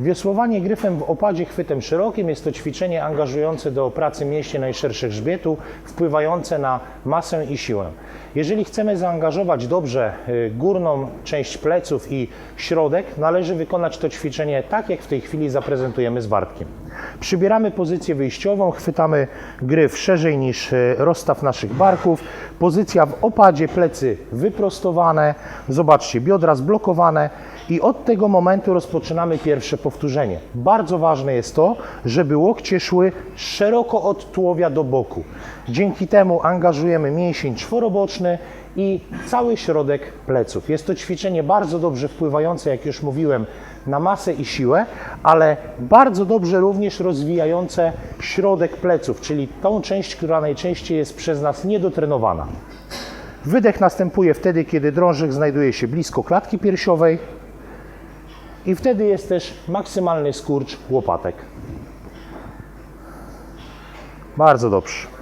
Wiosłowanie gryfem w opadzie chwytem szerokim jest to ćwiczenie angażujące do pracy mięśni najszerszych grzbietu, wpływające na masę i siłę. Jeżeli chcemy zaangażować dobrze y, górną część pleców i środek, należy wykonać to ćwiczenie tak, jak w tej chwili zaprezentujemy z Bartkiem. Przybieramy pozycję wyjściową, chwytamy gryf szerzej niż y, rozstaw naszych barków. Pozycja w opadzie, plecy wyprostowane, zobaczcie, biodra zblokowane i od tego momentu rozpoczynamy pierwsze powtórzenie. Bardzo ważne jest to, żeby łokcie szły szeroko od tułowia do boku. Dzięki temu angażujemy mięsień czworoboczny i cały środek pleców. Jest to ćwiczenie bardzo dobrze wpływające, jak już mówiłem, na masę i siłę, ale bardzo dobrze również rozwijające środek pleców, czyli tą część, która najczęściej jest przez nas niedotrenowana. Wydech następuje wtedy, kiedy drążek znajduje się blisko klatki piersiowej i wtedy jest też maksymalny skurcz łopatek. Bardzo dobrze.